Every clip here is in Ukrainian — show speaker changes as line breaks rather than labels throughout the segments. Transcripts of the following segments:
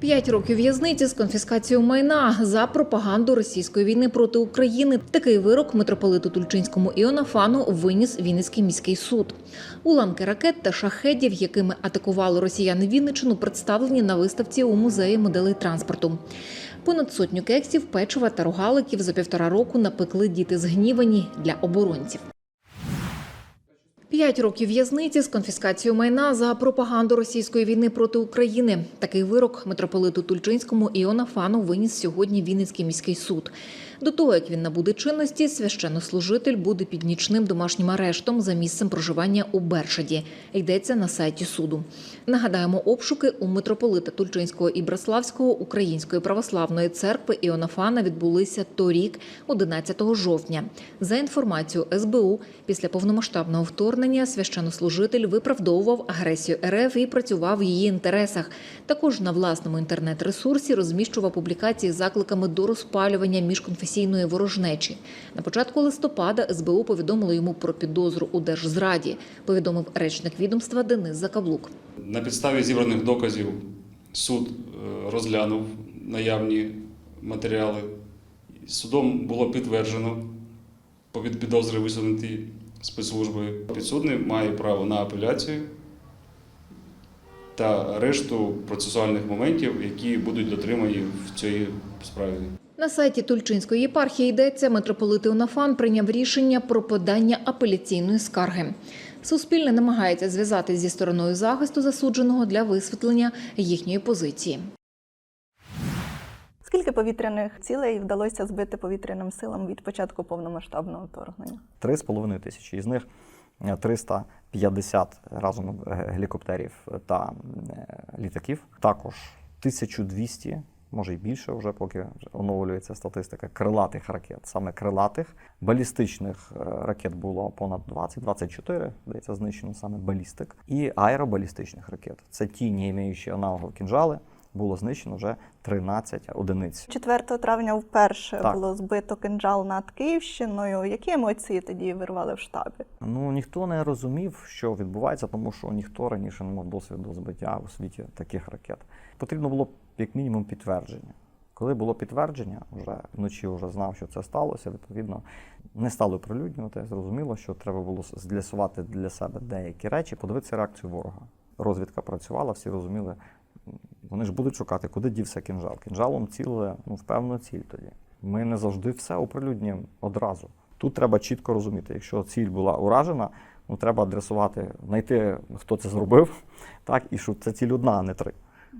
П'ять років в'язниці з конфіскацією майна за пропаганду російської війни проти України. Такий вирок митрополиту Тульчинському Іонафану виніс Вінницький міський суд. Уламки ракет та шахедів, якими атакували росіяни Вінниччину, представлені на виставці у музеї моделей транспорту. Понад сотню кексів, печива та рогаликів за півтора року напекли діти згнівані для оборонців. П'ять років в'язниці з конфіскацією майна за пропаганду російської війни проти України. Такий вирок митрополиту Тульчинському Іонафану виніс сьогодні Вінницький міський суд. До того, як він набуде чинності, священнослужитель буде під нічним домашнім арештом за місцем проживання у Бершаді. Йдеться на сайті суду. Нагадаємо, обшуки у митрополита Тульчинського і Браславського Української православної церкви Іонафана відбулися торік, 11 жовтня. За інформацією СБУ, після повномасштабного вторгнення священнослужитель виправдовував агресію РФ і працював в її інтересах. Також на власному інтернет-ресурсі розміщував публікації з закликами до розпалювання міжконфесійної ворожнечі. На початку листопада СБУ повідомило йому про підозру у держзраді. Повідомив речник відомства Денис Закаблук.
На підставі зібраних доказів суд е, розглянув наявні матеріали. Судом було підтверджено від підозри висунуті спецслужбою. Підсудний має право на апеляцію та решту процесуальних моментів, які будуть дотримані в цій справі.
На сайті Тульчинської єпархії йдеться, митрополит Іонафан прийняв рішення про подання апеляційної скарги. Суспільне намагається зв'язатись зі стороною захисту засудженого для висвітлення їхньої позиції.
Скільки повітряних цілей вдалося збити повітряним силам від початку повномасштабного вторгнення?
3,5 тисячі. Із них е, 350 разом е, гелікоптерів та е, літаків. Також 1200, може й більше, вже поки оновлюється статистика крилатих ракет, саме крилатих. Балістичних е, ракет було понад 20-24, здається, знищено саме балістик. І аеробалістичних ракет. Це ті, не маючі аналогів кінжали, було знищено вже 13 одиниць.
4 травня вперше
Так.
було збито кинджал над Київщиною. Які емоції тоді вирвали в штабі?
Ну ніхто не розумів, що відбувається, тому що ніхто раніше не мав досвіду збиття у світі таких ракет. Потрібно було як мінімум підтвердження. Коли було підтвердження, вже вночі вже знав, що це сталося. Відповідно, не стали оприлюднювати. Зрозуміло, що треба було з'ясувати для себе деякі речі, подивитися реакцію ворога. Розвідка працювала, всі розуміли. Вони ж будуть шукати, куди дівся кінжал. Кінжалом ціле ну, в ціль тоді. Ми не завжди все оприлюднюємо одразу. Тут треба чітко розуміти, якщо ціль була уражена, ну треба адресувати, знайти, хто це зробив, так, і що це ціль одна, а не три.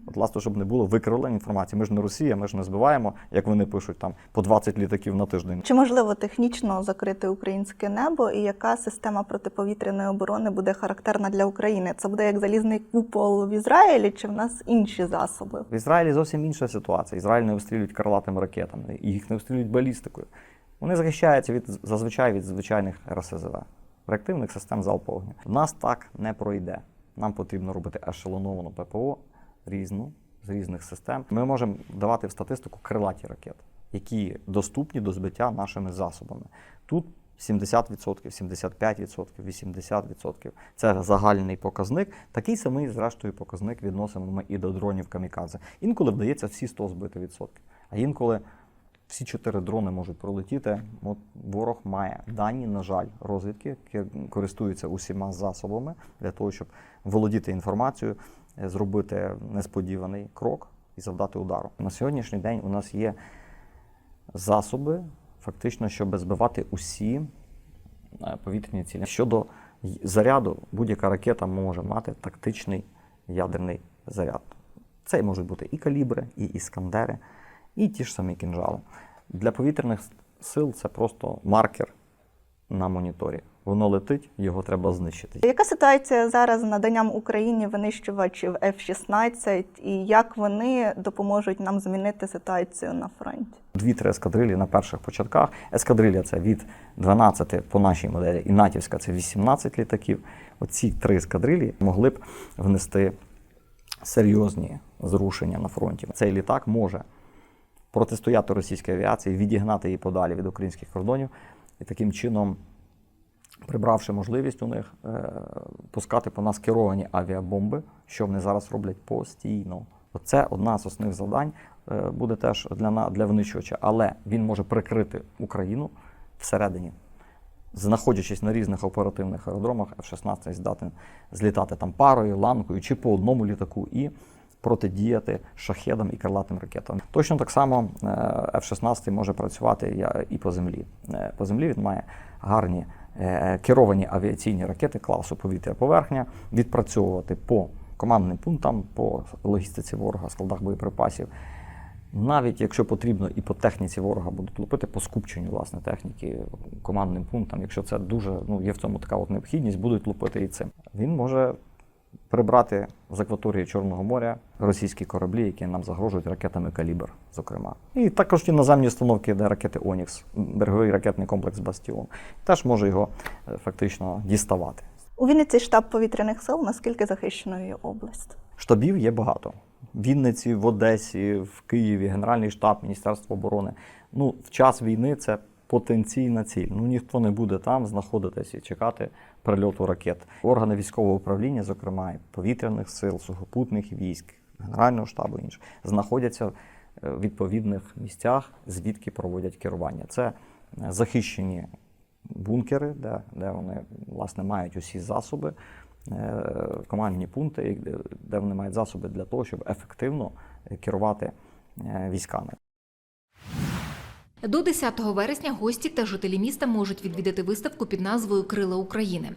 От, власне, щоб не було викривлення інформації. Ми ж не Росія, ми ж не збиваємо, як вони пишуть, там по 20 літаків на тиждень.
Чи можливо технічно закрити українське небо, і яка система протиповітряної оборони буде характерна для України? Це буде як залізний купол в Ізраїлі, чи в нас інші засоби?
В Ізраїлі зовсім інша ситуація. Ізраїль не обстрілюють крилатими ракетами, їх не обстрілюють балістикою. Вони захищаються від зазвичай від звичайних РСЗВ, реактивних систем залпового. В нас так не пройде. Нам потрібно робити ешелоновану ППО різну з різних систем. Ми можемо давати в статистику крилаті ракети, які доступні до збиття нашими засобами. Тут 70%, 75%, 80% це загальний показник. Такий самий, зрештою, показник відносимо ми і до дронів камікадзе. Інколи вдається всі 100 збити відсотки, а інколи всі чотири дрони можуть пролетіти. От ворог має дані, на жаль, розвідки, які користуються усіма засобами для того, щоб володіти інформацією, зробити несподіваний крок і завдати удару. На сьогоднішній день у нас є засоби, фактично, щоб збивати усі е, повітряні цілі. Щодо заряду, будь-яка ракета може мати тактичний ядерний заряд. Це можуть бути і калібри, і іскандери, і ті ж самі кінжали. Для повітряних сил це просто маркер на моніторі. Воно летить, його треба знищити.
Яка ситуація зараз з наданням Україні винищувачів F-16 і як вони допоможуть нам змінити ситуацію на фронті?
Дві-три ескадрилі на перших початках. Ескадрилля це від 12 по нашій моделі, і натівська це 18 літаків. Оці три ескадрилі могли б внести серйозні зрушення на фронті. Цей літак може протистояти російській авіації, відігнати її подалі від українських кордонів і таким чином, прибравши можливість у них е, пускати по нас керовані авіабомби, що вони зараз роблять постійно. Це одна з основних завдань е, буде теж для, на- для винищувача, але він може прикрити Україну всередині. Знаходячись на різних оперативних аеродромах, F-16 здатен злітати там парою, ланкою чи по одному літаку і протидіяти шахедам і крилатим ракетам. Точно так само е, F-16 може працювати і по землі. По землі він має гарні керовані авіаційні ракети класу повітря-поверхня, відпрацьовувати по командним пунктам, по логістиці ворога, складах боєприпасів. Навіть якщо потрібно і по техніці ворога будуть лупити по скупченню власне техніки командним пунктам, якщо це дуже ну є в цьому така от необхідність, будуть лупити і цим. Він може прибрати з акваторії Чорного моря російські кораблі, які нам загрожують ракетами Калібр, зокрема. І також ті наземні установки, де ракети Онікс, береговий ракетний комплекс Бастіон, теж може його е, фактично діставати.
У Вінниці штаб повітряних сил наскільки захищеною область?
Штабів є багато. В Вінниці, в Одесі, в Києві, Генеральний штаб, Міністерство оборони. Ну, в час війни це потенційна ціль. Ну ніхто не буде там знаходитись і чекати прильоту ракет. Органи військового управління, зокрема повітряних сил, сухопутних військ, Генерального штабу і інше, знаходяться е, в відповідних місцях, звідки проводять керування. Це е, захищені бункери, де, де вони власне мають усі засоби, е, командні пункти, де, вони мають засоби для того, щоб ефективно керувати військами.
До 10 вересня гості та жителі міста можуть відвідати виставку під назвою Крила України.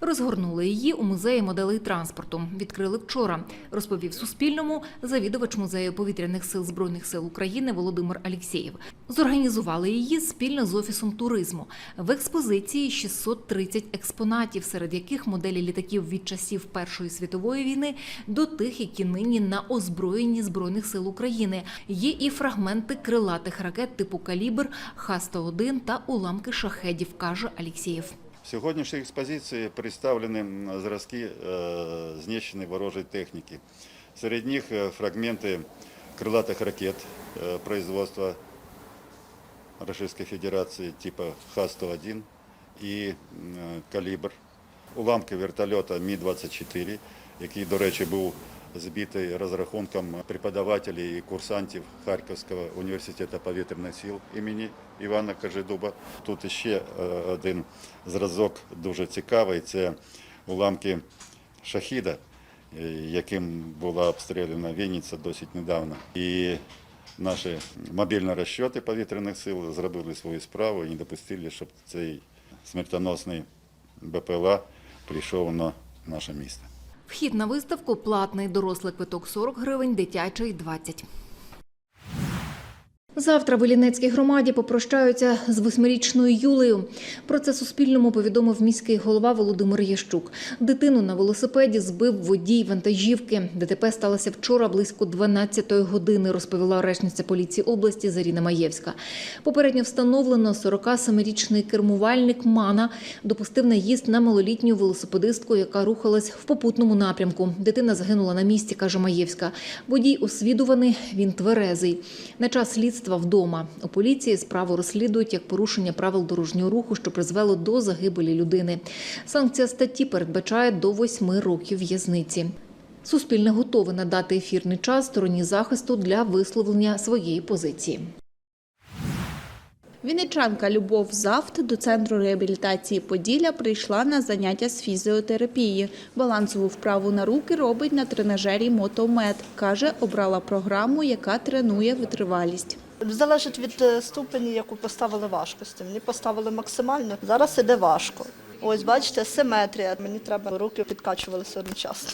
Розгорнули її у музеї моделей транспорту. Відкрили вчора, розповів Суспільному завідувач музею повітряних сил збройних сил України Володимир Алєксєєв. Зорганізували її спільно з офісом туризму. В експозиції 630 експонатів, серед яких моделі літаків від часів Першої світової війни до тих, які нині на озброєнні збройних сил України. Є і фрагменти крилатих ракет типу Калібр, Х-101 та уламки шахедів, каже Алєксєєв.
В сьогоднішній експозиції представлені зразки е, знищеної ворожої техніки. Серед них е, фрагменти крилатих ракет е, производства Російської Федерації типу Х-101 і «Калібр», уламки вертольота Мі-24, який, до речі, був збитий розрахунком преподавателів і курсантів Харківського університету повітряних сил імені Івана Кажедуба. Тут ще е, один зразок дуже цікавий. Це уламки шахіда, е, яким була обстріляна Вінниця досить недавно. І наші мобільні розчоти повітряних сил зробили свою справу і не допустили, щоб цей смертоносний БПЛА прийшов на наше місто.
Вхід на виставку платний, дорослий квиток 40 гривень, дитячий 20. Завтра в Іллінецькій громаді попрощаються з восьмирічною Юлею. Про це Суспільному повідомив міський голова Володимир Ящук. Дитину на велосипеді збив водій вантажівки. ДТП сталося вчора близько 12-ї години, розповіла речниця поліції області Заріна Маєвська. Попередньо встановлено 47-річний кермувальник Мана допустив наїзд на малолітню велосипедистку, яка рухалась в попутному напрямку. Дитина загинула на місці, каже Маєвська. Водій освідуваний, він тверезий. На час слідства вдома у поліції справу розслідують як порушення правил дорожнього руху, що призвело до загибелі людини. Санкція статті передбачає до восьми років в'язниці. Суспільне готове надати ефірний час стороні захисту для висловлення своєї позиції.
Вінничанка Любов Завт до центру реабілітації Поділля прийшла на заняття з фізіотерапії. Балансову вправу на руки робить на тренажері Мотомед. Каже, обрала програму, яка тренує витривалість.
Залежить від е, ступені, яку поставили важкості. Мені поставили максимально. Зараз іде важко. Ось бачите, симетрія. Мені треба руки підкачувалися одночасно.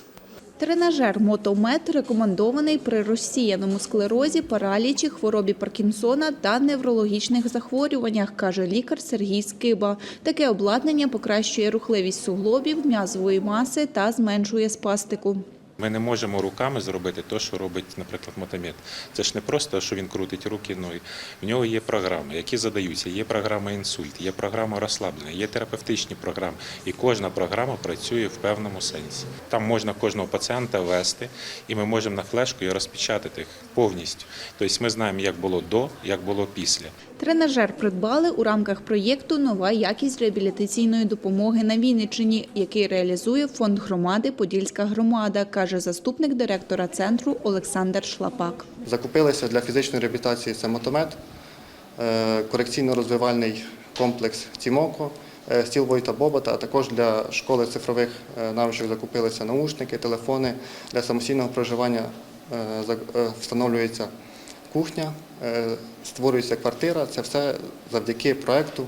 Тренажер «Мотомед» рекомендований при розсіяному склерозі, паралічі, хворобі Паркінсона та неврологічних захворюваннях, каже лікар Сергій Скиба. Таке обладнання покращує рухливість суглобів, м'язової маси та зменшує спастику.
Ми не можемо руками зробити те, що робить, наприклад, мотомет. Це ж не просто, що він крутить руки, ноги. В нього є програми, які задаються. Є програма інсульт, є програма розслаблення, є терапевтичні програми. І кожна програма працює в певному сенсі. Там можна кожного пацієнта ввести, і ми можемо на флешку і розпечатати повністю. Тобто ми знаємо, як було до, як було після.
Тренажер придбали у рамках проєкту Нова якість реабілітаційної допомоги на Вінниччині, який реалізує фонд громади Подільська громада, каже заступник директора центру Олександр Шлапак.
Закупилися для фізичної реабілітації це мотомет, е, корекційно-розвивальний комплекс Тімоко, е, стіл Войта Бобота, а також для школи цифрових е, навичок закупилися наушники, телефони. Для самостійного проживання встановлюється кухня, створюється квартира. Це все завдяки проєкту,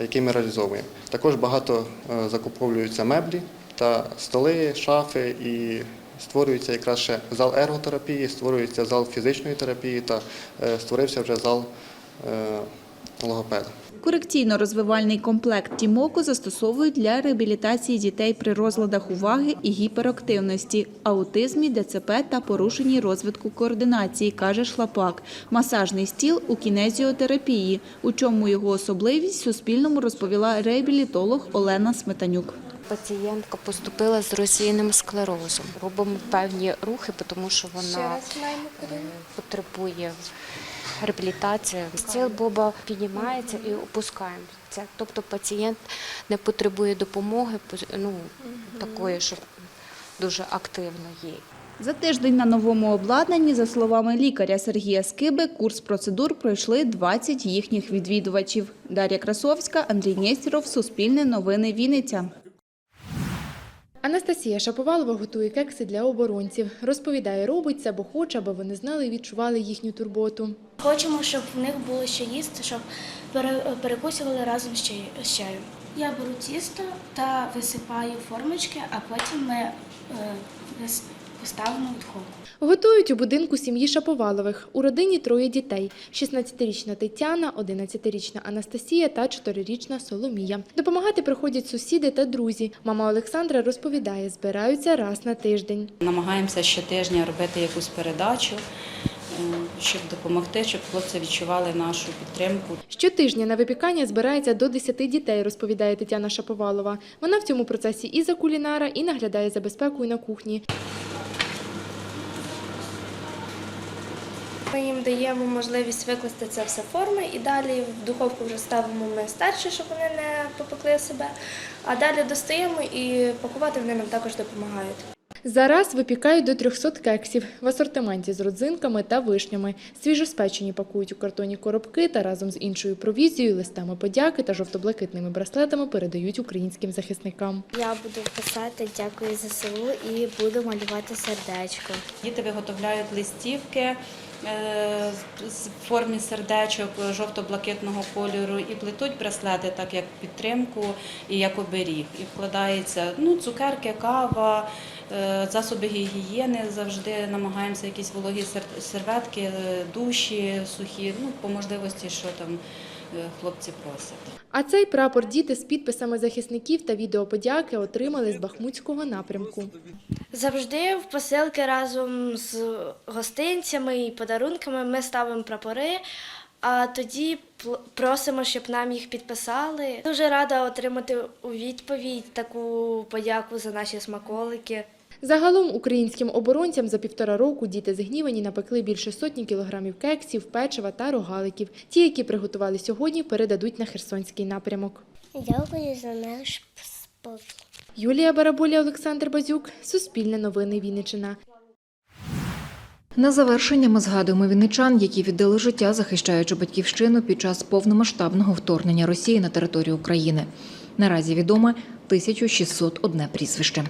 який ми реалізовуємо. Також багато е, закуповуються меблі та столи, шафи і створюється якраз ще зал ерготерапії, створюється зал фізичної терапії та е, створився вже зал е, логопеда.
Корекційно-розвивальний комплект Тімоко застосовують для реабілітації дітей при розладах уваги і гіперактивності, аутизмі, ДЦП та порушенні розвитку координації, каже Шлапак. Масажний стіл у кінезіотерапії. У чому його особливість Суспільному розповіла реабілітолог Олена Сметанюк.
Пацієнтка поступила з розсіяним склерозом. Робимо певні рухи, тому що вона е, потребує реабілітації. Стіл Боба піднімається і опускаємося. Тобто пацієнт не потребує допомоги, ну, такої, щоб дуже активно їй.
За тиждень на новому обладнанні, за словами лікаря Сергія Скиби, курс процедур пройшли 20 їхніх відвідувачів. Дар'я Красовська, Андрій Нєстєров, Суспільне новини Вінниця.
Анастасія Шаповалова готує кекси для оборонців. Розповідає, робить це, бо хоче, аби вони знали і відчували їхню турботу.
Хочемо, щоб в них було що їсти, щоб перекусували разом з чаю-. Я беру тісто та висипаю формочки, а потім ми вис- в духовку.
Готують у будинку сім'ї Шаповалових. У родині троє дітей: 16-річна Тетяна, 11-річна Анастасія та 4-річна Соломія. Допомагати приходять сусіди та друзі. Мама Олександра розповідає, збираються раз на тиждень.
Намагаємося щотижня робити якусь передачу, щоб допомогти, щоб хлопці відчували нашу підтримку.
Щотижня на випікання збирається до 10 дітей, розповідає Тетяна Шаповалова. Вона в цьому процесі і за кулінара, і наглядає за безпекою на кухні.
Ми їм даємо можливість викласти це все в форми і далі в духовку вже ставимо ми старші, щоб вони не попекли себе. А далі достаємо і пакувати вони нам також допомагають.
Зараз випікають до 300 кексів в асортименті з родзинками та вишнями. Свіжоспечені пакують у картонні коробки та разом з іншою провізією, листами подяки та жовто-блакитними браслетами передають українським захисникам.
Я буду писати дякую за ЗСУ і буду малювати сердечко.
Діти виготовляють листівки в формі сердечок жовто-блакитного кольору і плетуть браслети, так як підтримку і як оберіг. І вкладається ну, цукерки, кава, е, засоби гігієни. Завжди намагаємося якісь вологі серветки, е, душі сухі, ну, по можливості, що там е, хлопці просять.
А цей прапор діти з підписами захисників та відеоподяки отримали з Бахмутського напрямку.
Завжди в посилки разом з гостинцями і подарунками ми ставимо прапори, а тоді просимо, щоб нам їх підписали. Дуже рада отримати у відповідь таку подяку за наші смаколики.
Загалом українським оборонцям за півтора року діти з Гнівані напекли більше сотні кілограмів кексів, печива та рогаликів. Ті, які приготували сьогодні, передадуть на Херсонський напрямок.
Дякую за наш спорт.
Юлія Бараболя, Олександр Базюк, Суспільне новини Вінниччина.
На завершення ми згадуємо вінничан, які віддали життя, захищаючи батьківщину під час повномасштабного вторгнення Росії на територію України. Наразі відоме 1601 прізвище.